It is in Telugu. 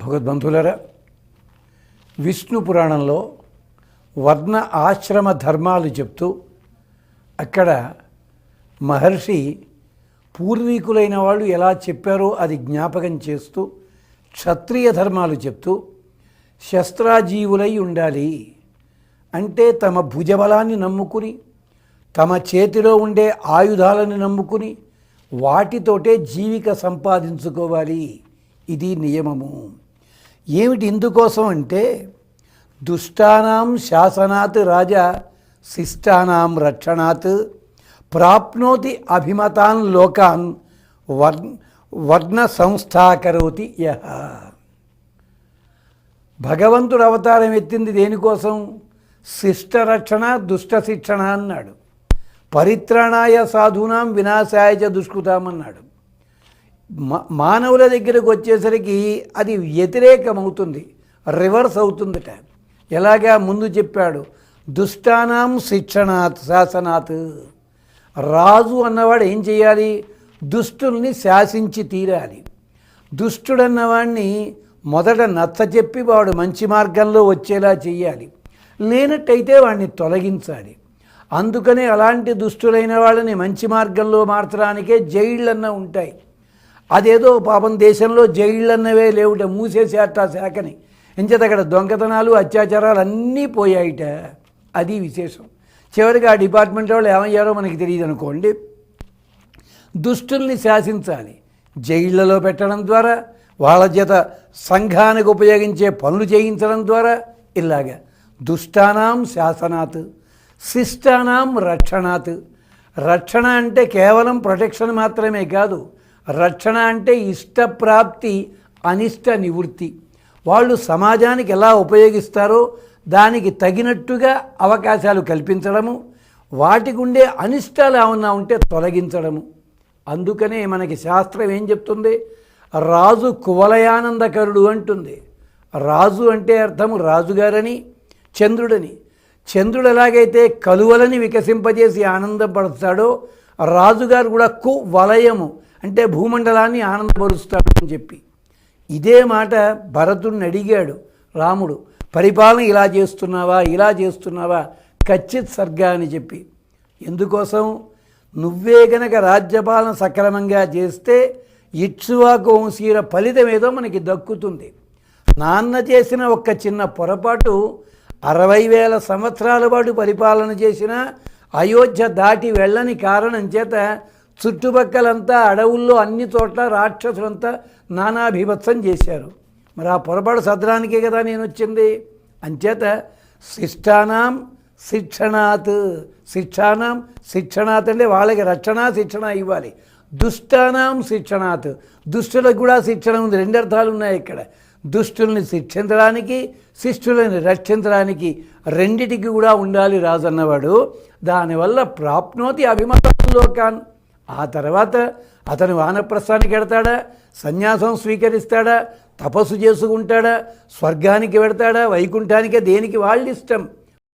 భగవద్బంధులరా విష్ణు పురాణంలో వర్ణ ఆశ్రమ ధర్మాలు చెప్తూ అక్కడ మహర్షి పూర్వీకులైన వాళ్ళు ఎలా చెప్పారో అది జ్ఞాపకం చేస్తూ క్షత్రియ ధర్మాలు చెప్తూ శస్త్రాజీవులై ఉండాలి అంటే తమ భుజబలాన్ని నమ్ముకుని తమ చేతిలో ఉండే ఆయుధాలను నమ్ముకుని వాటితోటే జీవిక సంపాదించుకోవాలి. ఇది నియమము. ఏమిటి ఇందుకోసం అంటే దుష్టానాం శాసనాత్ రాజా శిష్టానాం రక్షణాత్ ప్రాప్నోతి అభిమతాన్ లోకాన్ వర్ వర్ణ సంస్థాకరోతి యహ. భగవంతుడు అవతారం ఎత్తింది దేనికోసం? శిష్ట రక్షణ దుష్ట శిక్షణ అన్నాడు. పరిత్రాణాయ సాధూనాం వినాశాయ చ దుష్కృతామన్నాడు. మానవుల దగ్గరకు వచ్చేసరికి అది వ్యతిరేకమవుతుంది. రివర్స్ అవుతుందట ఎలాగా ముందు చెప్పాడు దుష్టానాం శిక్షణాత్ శాసనాత్. రాజు అన్నవాడు ఏం చేయాలి? దుష్టుల్ని శాసించి తీరాలి. దుష్టుడన్నవాడిని మొదట నచ్చ చెప్పి వాడు మంచి మార్గంలో వచ్చేలా చేయాలి లేనట్టయితే వాడిని తొలగించాలి. అందుకనే అలాంటి దుష్టులైన వాళ్ళని మంచి మార్గంలో మార్చడానికే జైళ్ళన్న ఉంటాయి. అదేదో పాపం దేశంలో జైళ్ళన్నవే లేవుట మూసేసేట శాఖని. ఎంచేత అక్కడ దొంగతనాలు అత్యాచారాలు అన్నీ పోయాయిట. అది విశేషం. చివరికి ఆ డిపార్ట్మెంట్ వాళ్ళు ఏమయ్యారో మనకి తెలియదు అనుకోండి. దుష్టుల్ని శాసించాలి. జైళ్ళలో పెట్టడం ద్వారా వాళ్ళ చేత సంఘానికి ఉపయోగించే పనులు చేయించడం ద్వారా ఇలాగా. దుష్టానాం శాసనాత్ శిష్టానాం రక్షణాత్. రక్షణ అంటే కేవలం ప్రొటెక్షన్ మాత్రమే కాదు రక్షణ అంటే ఇష్టప్రాప్తి అనిష్ట నివృత్తి. వాళ్ళు సమాజానికి ఎలా ఉపయోగిస్తారో దానికి తగినట్టుగా అవకాశాలు కల్పించడము వాటికి ఉండే అనిష్టాలు ఏమన్నా ఉంటే తొలగించడము. అందుకనే మనకి శాస్త్రం ఏం చెప్తుంది? రాజు కువలయానందకరుడు అంటుంది. రాజు అంటే అర్థం రాజుగారని చంద్రుడని. చంద్రుడు ఎలాగైతే కలువలని వికసింపజేసి ఆనందపడతాడో రాజుగారు కూడా కు వలయము అంటే భూమండలాన్ని ఆనందపరుస్తాడు అని చెప్పి. ఇదే మాట భరతుడిని అడిగాడు. రాముడు పరిపాలన ఇలా చేస్తున్నావా ఇలా చేస్తున్నావా? ఖచ్చిత్ సర్గా అని చెప్పి. ఎందుకోసం? నువ్వే గనక రాజ్యపాలన సక్రమంగా చేస్తే ఇక్ష్వాకు వంశీయుల ఫలితం ఏదో మనకి దక్కుతుంది. నాన్న చేసిన ఒక్క చిన్న పొరపాటు అరవై వేల సంవత్సరాల పాటు పరిపాలన చేసిన అయోధ్య దాటి వెళ్ళని కారణం చేత చుట్టుపక్కలంతా అడవుల్లో అన్ని చోట్ల రాక్షసులంతా నానాభిభత్సం చేశారు. మరి ఆ పొరపాటు సద్రానికే కదా నేను వచ్చింది అంచేత శిష్టానాం శిక్షణాత్. శిక్షానాం శిక్షణాత్ అంటే వాళ్ళకి రక్షణ శిక్షణ ఇవ్వాలి. దుష్టానాం శిక్షణాత్. దుష్టులకు కూడా శిక్షణ ఉంది. రెండు అర్థాలు ఉన్నాయి ఇక్కడ. దుష్టుల్ని శిక్షించడానికి శిష్టులని రక్షించడానికి రెండిటికి కూడా ఉండాలి రాజన్నవాడు. దానివల్ల ప్రాప్నోతి అభిమతంలోకాన్ ఆ తర్వాత అతను వానప్రస్థానికి వెడతాడా? సన్యాసం స్వీకరిస్తాడా? తపస్సు చేసుకుంటాడా? స్వర్గానికి వెడతాడా? వైకుంఠానికే దేనికి? వాళ్ళ ఇష్టం